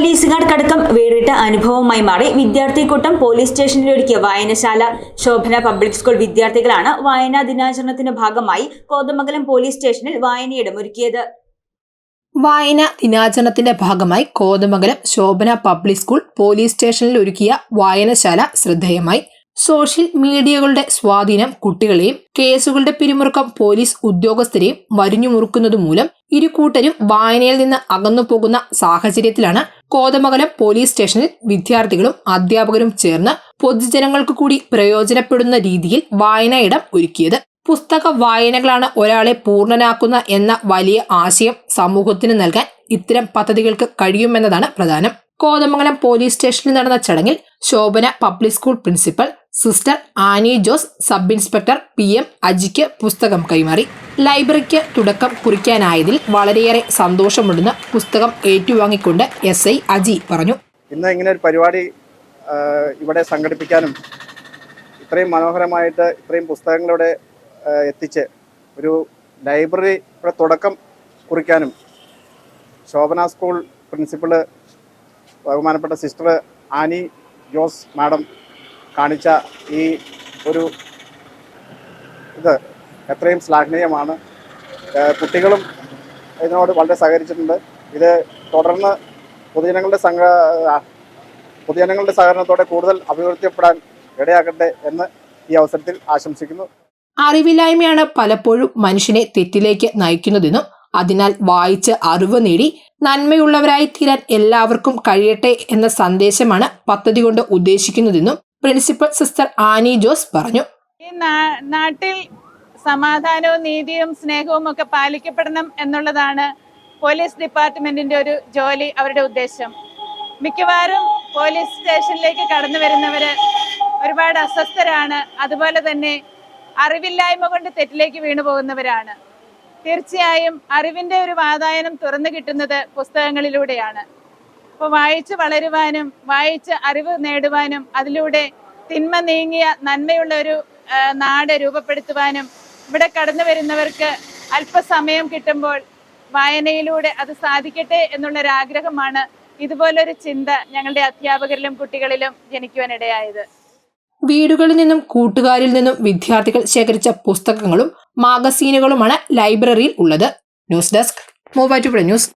പോലീസുകാർക്കടക്കം വേറിട്ട അനുഭവമായി മാറി വിദ്യാർത്ഥിക്കൂട്ടം പോലീസ് സ്റ്റേഷനിലൊരുക്കിയ വായനശാല. ശോഭന പബ്ലിക് സ്കൂൾ വിദ്യാർത്ഥികളാണ് വായനാ ദിനാചരണത്തിന്റെ ഭാഗമായി കോതമംഗലം പോലീസ് സ്റ്റേഷനിൽ വായനയിടം ഒരുക്കിയത്. വായന ദിനാചരണത്തിന്റെ ഭാഗമായി Kothamangalam Shobhana public school police സ്റ്റേഷനിൽ ഒരുക്കിയ വായനശാല ശ്രദ്ധേയമായി. സോഷ്യൽ മീഡിയകളുടെ സ്വാധീനം കുട്ടികളെയും കേസുകളുടെ പിരിമുറുക്കം പോലീസ് ഉദ്യോഗസ്ഥരെയും വരിഞ്ഞുമുറുക്കുന്നത് മൂലം ഇരു കൂട്ടരും വായനയിൽ നിന്ന് അകന്നു പോകുന്ന സാഹചര്യത്തിലാണ് കോതമംഗലം പോലീസ് സ്റ്റേഷനിൽ വിദ്യാർത്ഥികളും അധ്യാപകരും ചേർന്ന് പൊതുജനങ്ങൾക്ക് കൂടി പ്രയോജനപ്പെടുന്ന രീതിയിൽ വായനയിടം ഒരുക്കിയത്. പുസ്തക വായനകളാണ് ഒരാളെ പൂർണനാക്കുന്ന എന്ന വലിയ ആശയം സമൂഹത്തിന് നൽകാൻ ഇത്തരം പദ്ധതികൾക്ക് കഴിയുമെന്നതാണ് പ്രധാനം. കോതമംഗലം പോലീസ് സ്റ്റേഷനിൽ നടന്ന ചടങ്ങിൽ Shobhana public school principal sister Annie Jose sub inspector P M അജിക്ക് പുസ്തകം കൈമാറി. ലൈബ്രറിക്ക് തുടക്കം കുറിക്കാനായതിൽ വളരെയേറെ സന്തോഷമുണ്ടെന്ന് പുസ്തകം ഏറ്റുവാങ്ങിക്കൊണ്ട് എസ് ഐ അജി പറഞ്ഞു. ഇന്ന് ഇങ്ങനെ ഒരു പരിപാടി ഇവിടെ സംഘടിപ്പിക്കാനും ഇത്രയും മനോഹരമായിട്ട് ഇത്രയും പുസ്തകങ്ങളിവിടെ എത്തിച്ച് ഒരു ഇവിടെ തുടക്കം കുറിക്കാനും ശോഭന സ്കൂൾ പ്രിൻസിപ്പൾ ബഹുമാനപ്പെട്ട സിസ്റ്റർ ആനി ജോസ് മാഡം കാണിച്ച ഈ ഒരു ഇത് എത്രയും ശ്ലാഘനീയമാണ്. കുട്ടികളും ഇതിനോട് വളരെ സഹകരിച്ചിട്ടുണ്ട്. ഇത് തുടർന്ന് പൊതുജനങ്ങളുടെ സംഘ പൊതുജനങ്ങളുടെ സഹകരണത്തോടെ കൂടുതൽ അഭിവൃദ്ധിപ്പെടാൻ ഇടയാകട്ടെ എന്ന് ഈ അവസരത്തിൽ ആശംസിക്കുന്നു. അറിവില്ലായ്മയാണ് പലപ്പോഴും മനുഷ്യനെ തെറ്റിലേക്ക് നയിക്കുന്നതെന്നും അതിനാൽ വായിച്ച് അറിവ് നേടി നന്മയുള്ളവരായി തീരാൻ എല്ലാവർക്കും കഴിയട്ടെ എന്ന സന്ദേശമാണ് പദ്ധതി കൊണ്ട് ഉദ്ദേശിക്കുന്നതെന്നും പ്രിൻസിപ്പൽ സിസ്റ്റർ ആനി ജോസ് പറഞ്ഞു. നാട്ടിൽ സമാധാനവും നീതിയും സ്നേഹവും ഒക്കെ പാലിക്കപ്പെടണം എന്നുള്ളതാണ് പോലീസ് ഡിപ്പാർട്ട്മെന്റിന്റെ ഒരു ജോലി അവരുടെ ഉദ്ദേശം. മിക്കവാറും പോലീസ് സ്റ്റേഷനിലേക്ക് കടന്നു വരുന്നവര് ഒരുപാട് അസ്വസ്ഥരാണ്. അതുപോലെ തന്നെ അറിവില്ലായ്മ കൊണ്ട് തെറ്റിലേക്ക് വീണു പോകുന്നവരാണ്. തീർച്ചയായും അറിവിന്റെ ഒരു വാതായനം തുറന്നു കിട്ടുന്നത് പുസ്തകങ്ങളിലൂടെയാണ്. അപ്പോൾ വായിച്ച് വളരുവാനും വായിച്ച് അറിവ് നേടുവാനും അതിലൂടെ തിന്മ നീങ്ങിയ നന്മയുള്ള ഒരു നാട് രൂപപ്പെടുത്തുവാനും ഇവിടെ കടന്നു വരുന്നവർക്ക് അല്പസമയം കിട്ടുമ്പോൾ വായനയിലൂടെ അത് സാധിക്കട്ടെ എന്നുള്ളൊരു ആഗ്രഹമാണ് ഇതുപോലൊരു ചിന്ത ഞങ്ങളുടെ അധ്യാപകരിലും കുട്ടികളിലും ജനിക്കുവാനിടയായത്. വീടുകളിൽ നിന്നും കൂട്ടുകാരിൽ നിന്നും വിദ്യാർത്ഥികൾ ശേഖരിച്ച പുസ്തകങ്ങളും മാഗസീനുകളുമാണ് ലൈബ്രറിയിൽ ഉള്ളത്. News desk Muvattupuzha news.